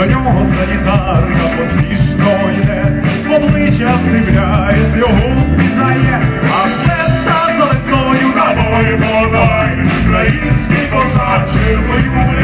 до нього санітарка поспішно йде, в обличчя вдивляється, його пізнає, атлета на набою бодай, український козак червоною.